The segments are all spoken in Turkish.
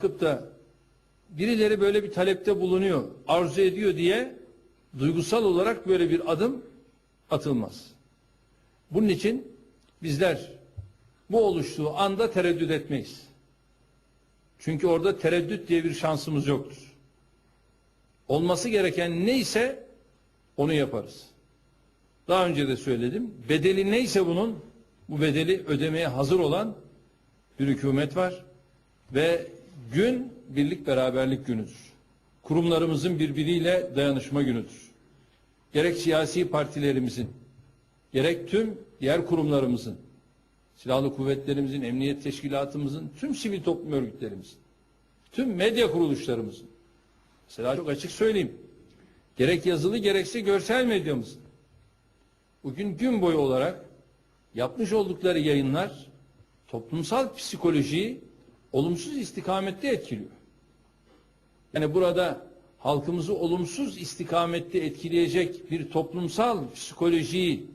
çıkıp da birileri böyle bir talepte bulunuyor, arzu ediyor diye duygusal olarak böyle bir adım atılmaz. Bunun için bizler bu oluştuğu anda tereddüt etmeyiz. Çünkü orada tereddüt diye bir şansımız yoktur. Olması gereken neyse onu yaparız. Daha önce de söyledim. Bedeli neyse bunun bu bedeli ödemeye hazır olan bir hükümet var ve gün birlik beraberlik günüdür. Kurumlarımızın birbiriyle dayanışma günüdür. Gerek siyasi partilerimizin, gerek tüm diğer kurumlarımızın, silahlı kuvvetlerimizin, emniyet teşkilatımızın, tüm sivil toplum örgütlerimizin, tüm medya kuruluşlarımızın, mesela çok açık söyleyeyim, gerek yazılı gerekse görsel medyamızın, bugün gün boyu olarak yapmış oldukları yayınlar toplumsal psikolojiyi olumsuz istikamette etkiliyor. Yani burada halkımızı olumsuz istikamette etkileyecek bir toplumsal psikolojiyi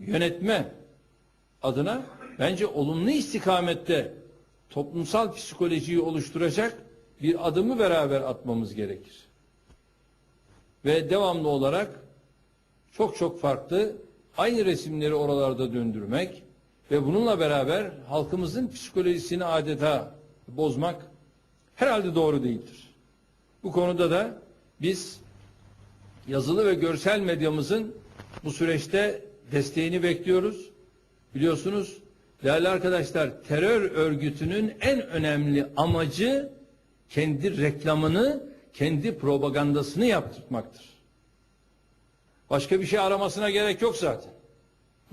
yönetme adına bence olumlu istikamette toplumsal psikolojiyi oluşturacak bir adımı beraber atmamız gerekir. Ve devamlı olarak çok çok farklı aynı resimleri oralarda döndürmek ve bununla beraber halkımızın psikolojisini adeta bozmak herhalde doğru değildir. Bu konuda da biz yazılı ve görsel medyamızın bu süreçte desteğini bekliyoruz. Biliyorsunuz değerli arkadaşlar terör örgütünün en önemli amacı kendi reklamını, kendi propagandasını yaptırmaktır. Başka bir şey aramasına gerek yok zaten.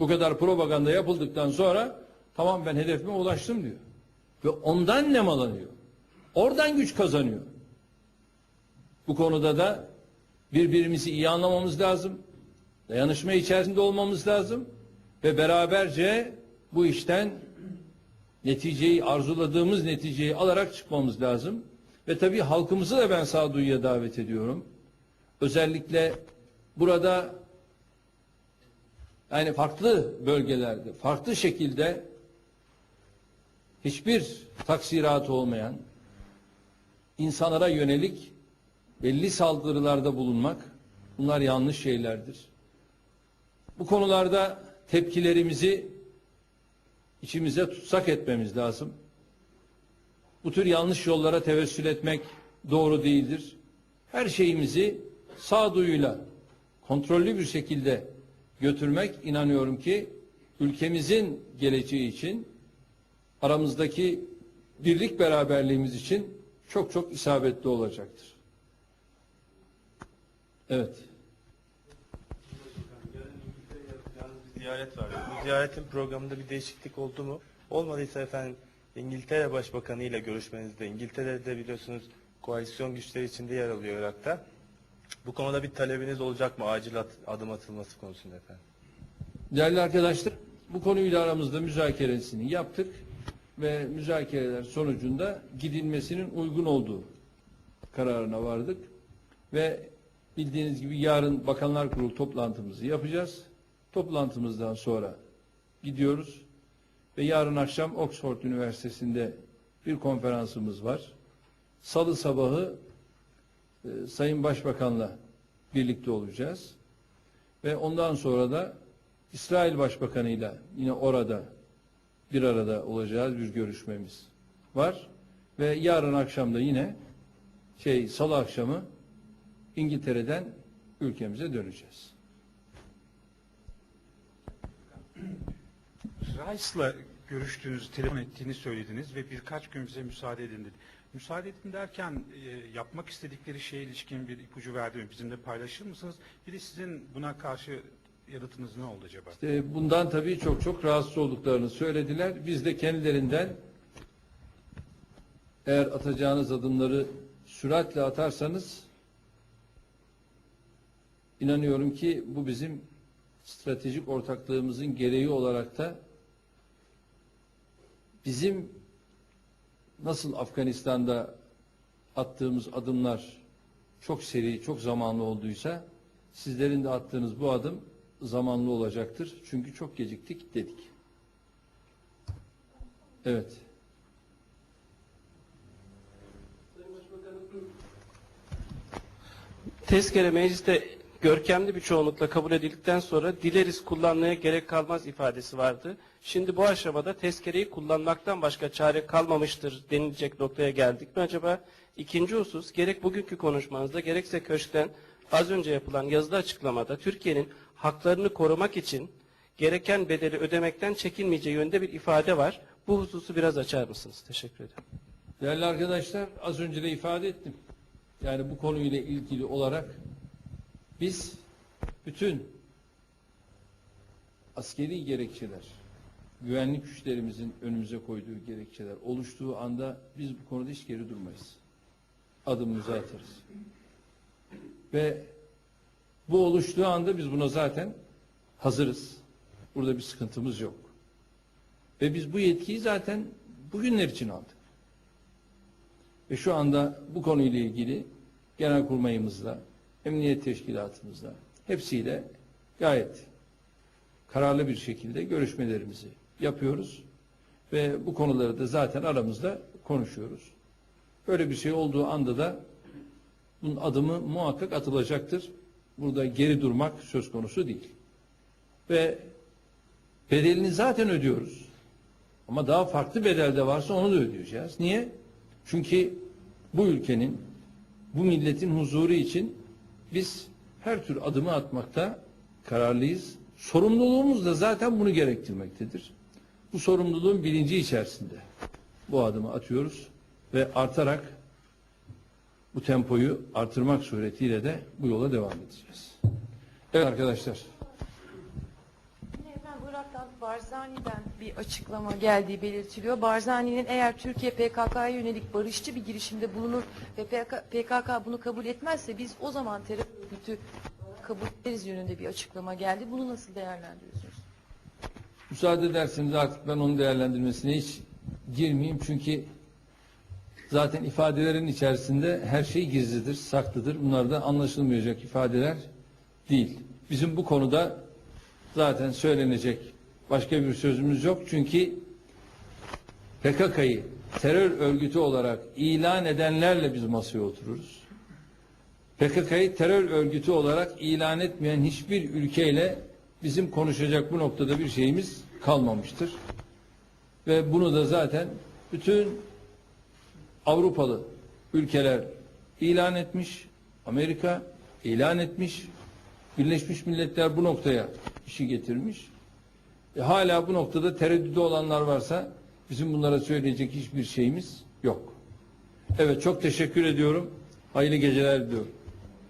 Bu kadar propaganda yapıldıktan sonra tamam ben hedefime ulaştım diyor. Ve ondan nemalanıyor. Oradan güç kazanıyor. Bu konuda da birbirimizi iyi anlamamız lazım. Dayanışma içerisinde olmamız lazım. Ve beraberce bu işten neticeyi, arzuladığımız neticeyi alarak çıkmamız lazım. Ve tabii halkımızı da ben sağduyuya davet ediyorum. Özellikle burada yani farklı bölgelerde, farklı şekilde hiçbir taksiratı olmayan insanlara yönelik belli saldırılarda bulunmak bunlar yanlış şeylerdir. Bu konularda tepkilerimizi içimize tutsak etmemiz lazım. Bu tür yanlış yollara tevessül etmek doğru değildir. Her şeyimizi sağduyuyla kontrollü bir şekilde götürmek inanıyorum ki ülkemizin geleceği için aramızdaki birlik beraberliğimiz için çok çok isabetli olacaktır. Evet. Ziyaret var. Bu ziyaretin programında bir değişiklik oldu mu? Olmadıysa efendim İngiltere Başbakanı ile görüşmenizde, İngiltere'de biliyorsunuz koalisyon güçleri içinde yer alıyor Irak'ta. Bu konuda bir talebiniz olacak mı? Acil at- adım atılması konusunda efendim. Değerli arkadaşlar, bu konuyla aramızda müzakeresini yaptık ve müzakereler sonucunda gidilmesinin uygun olduğu kararına vardık ve bildiğiniz gibi yarın Bakanlar Kurulu toplantımızı yapacağız. Toplantımızdan sonra gidiyoruz ve yarın akşam Oxford Üniversitesi'nde bir konferansımız var. Salı sabahı e, Sayın Başbakan'la birlikte olacağız. Ve ondan sonra da İsrail Başbakanı'yla yine orada bir arada olacağız bir görüşmemiz var. Ve yarın akşam da yine şey salı akşamı İngiltere'den ülkemize döneceğiz. Rice'la görüştüğünüz, telefon ettiğini söylediniz ve birkaç gün bize müsaade edin dedi. Müsaade edin derken e, yapmak istedikleri şeye ilişkin bir ipucu verdi? Bizimle paylaşır mısınız? Bir de sizin buna karşı yanıtınız ne oldu acaba? İşte bundan tabii çok çok rahatsız olduklarını söylediler. Biz de kendilerinden eğer atacağınız adımları süratle atarsanız inanıyorum ki bu bizim stratejik ortaklığımızın gereği olarak da bizim nasıl Afganistan'da attığımız adımlar çok seri, çok zamanlı olduysa sizlerin de attığınız bu adım zamanlı olacaktır. Çünkü çok geciktik dedik. Evet. Tezkere mecliste görkemli bir çoğunlukla kabul edildikten sonra dileriz kullanmaya gerek kalmaz ifadesi vardı. Şimdi bu aşamada tezkereyi kullanmaktan başka çare kalmamıştır denilecek noktaya geldik mi acaba? İkinci husus gerek bugünkü konuşmanızda gerekse köşkten az önce yapılan yazılı açıklamada Türkiye'nin haklarını korumak için gereken bedeli ödemekten çekinmeyeceği yönde bir ifade var. Bu hususu biraz açar mısınız? Teşekkür ederim. Değerli arkadaşlar az önce de ifade ettim. Yani bu konuyla ilgili olarak biz bütün askeri gerekçeler, güvenlik güçlerimizin önümüze koyduğu gerekçeler oluştuğu anda biz bu konuda hiç geri durmayız. Adımımızı atarız. Ve bu oluştuğu anda biz buna zaten hazırız. Burada bir sıkıntımız yok. Ve biz bu yetkiyi zaten bugünler için aldık. Ve şu anda bu konuyla ilgili genelkurmayımızla, emniyet teşkilatımızla hepsiyle gayet kararlı bir şekilde görüşmelerimizi yapıyoruz. Ve bu konuları da zaten aramızda konuşuyoruz. Böyle bir şey olduğu anda da bunun adımı muhakkak atılacaktır. Burada geri durmak söz konusu değil. Ve bedelini zaten ödüyoruz. Ama daha farklı bedel de varsa onu da ödeyeceğiz. Niye? Çünkü bu ülkenin, bu milletin huzuru için biz her tür adımı atmakta kararlıyız. Sorumluluğumuz da zaten bunu gerektirmektedir. Bu sorumluluğun bilinci içerisinde bu adımı atıyoruz ve artarak bu tempoyu artırmak suretiyle de bu yola devam edeceğiz. Evet arkadaşlar. Barzani'den bir açıklama geldiği belirtiliyor. Barzani'nin eğer Türkiye PKK'ya yönelik barışçı bir girişimde bulunur ve PKK bunu kabul etmezse biz o zaman terör örgütü kabul ederiz yönünde bir açıklama geldi. Bunu nasıl değerlendiriyorsunuz? Müsaade ederseniz artık ben onun değerlendirmesine hiç girmeyeyim çünkü zaten ifadelerin içerisinde her şey gizlidir, saklıdır. Bunlar da anlaşılmayacak ifadeler değil. Bizim bu konuda zaten söylenecek başka bir sözümüz yok. Çünkü PKK'yı terör örgütü olarak ilan edenlerle biz masaya otururuz. PKK'yı terör örgütü olarak ilan etmeyen hiçbir ülkeyle bizim konuşacak bu noktada bir şeyimiz kalmamıştır. Ve bunu da zaten bütün Avrupalı ülkeler ilan etmiş, Amerika ilan etmiş, Birleşmiş Milletler bu noktaya işi getirmiş. E, hala bu noktada tereddüde olanlar varsa bizim bunlara söyleyecek hiçbir şeyimiz yok. Evet çok teşekkür ediyorum. Hayırlı geceler diliyorum.